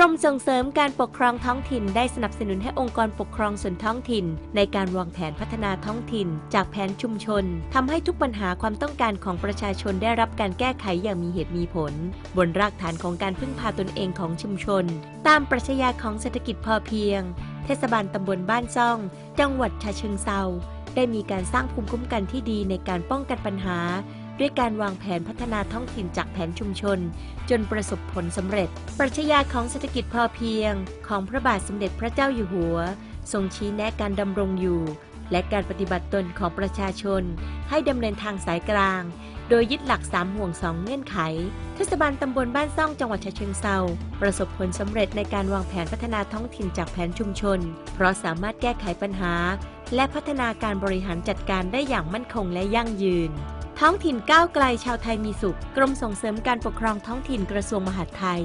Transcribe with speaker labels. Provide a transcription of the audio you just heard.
Speaker 1: รมส่งเสริมการปกครองท้องถิ่น ได้สนับสนุนให้องค์กรปกครองส่วนท้องถิ่น ในการวางแผนพัฒนาท้องถิ่น จากแผนชุมชนทำให้ทุกปัญหาความต้องการของประชาชนได้รับการแก้ไขอย่างมีเหตุมีผล บนรากฐานของการพึ่งพาตนเองของชุมชน ตามปรัชญาของเศรษฐกิจพอเพียง เทศบาลตำบลบ้านซ่อง จังหวัดฉะเชิงเซาได้มีการสร้างภูมิคุ้มกันที่ดีในการป้องกันปัญหา ด้วยการวางแผนพัฒนาท้องถิ่นจากแผนชุมชน จนประสบผลสำเร็จ ปรัชญาของเศรษฐกิจพอเพียง ของพระบาทสมเด็จพระเจ้าอยู่หัวทรงชี้แนะการดำรงอยู่ และการปฏิบัติตนของประชาชน ให้ดำเนินทางสายกลาง โดยยึดหลัก 3 ห่วง 2 เงื่อนไข เทศบาลตำบลบ้านซ่องจังหวัดฉะเชิงเซาประสบผลสำเร็จในการวางแผนพัฒนาท้องถิ่นจากแผนชุมชน เพราะสามารถแก้ไขปัญหา และพัฒนาการบริหารจัดการได้อย่างมั่นคงและยั่งยืน ท้องถิ่นก้าวไกลชาวไทยมีสุข กรมส่งเสริมการปกครองท้องถิ่นกระทรวงมหาดไทย